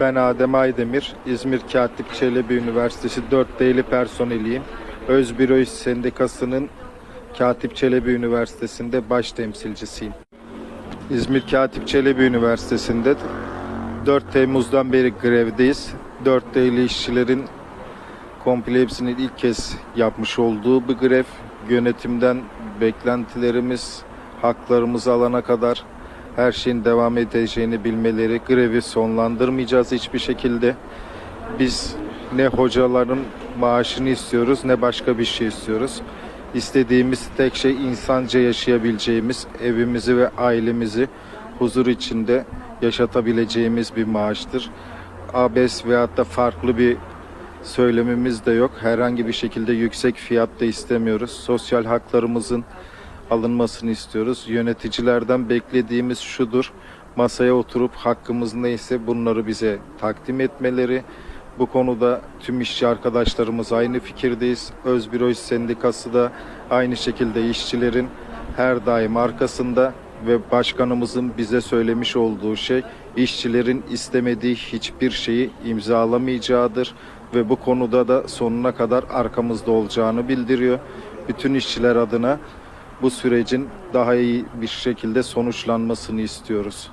Ben Adem Aydemir, İzmir Katip Çelebi Üniversitesi 4 D'li personeliyim. Özbüro İş Sendikası'nın Katip Çelebi Üniversitesi'nde baş temsilcisiyim. İzmir Katip Çelebi Üniversitesi'nde 4 Temmuz'dan beri grevdeyiz. 4 D'li işçilerin komple hepsinin ilk kez yapmış olduğu bir grev. Yönetimden beklentilerimiz, haklarımızı alana kadar her şeyin devam edeceğini bilmeleri, grevi sonlandırmayacağız hiçbir şekilde. Biz ne hocaların maaşını istiyoruz ne başka bir şey istiyoruz. İstediğimiz tek şey insanca yaşayabileceğimiz, evimizi ve ailemizi huzur içinde yaşatabileceğimiz bir maaştır. ABES veyahut da farklı bir söylemimiz de yok. Herhangi bir şekilde yüksek fiyat da istemiyoruz. Sosyal haklarımızın alınmasını istiyoruz. Yöneticilerden beklediğimiz şudur. Masaya oturup hakkımız neyse bunları bize takdim etmeleri. Bu konuda tüm işçi arkadaşlarımız aynı fikirdeyiz. Özbüro İş Sendikası da aynı şekilde işçilerin her daim arkasında ve başkanımızın bize söylemiş olduğu şey işçilerin istemediği hiçbir şeyi imzalamayacağıdır ve bu konuda da sonuna kadar arkamızda olacağını bildiriyor. Bütün işçiler adına bu sürecin daha iyi bir şekilde sonuçlanmasını istiyoruz.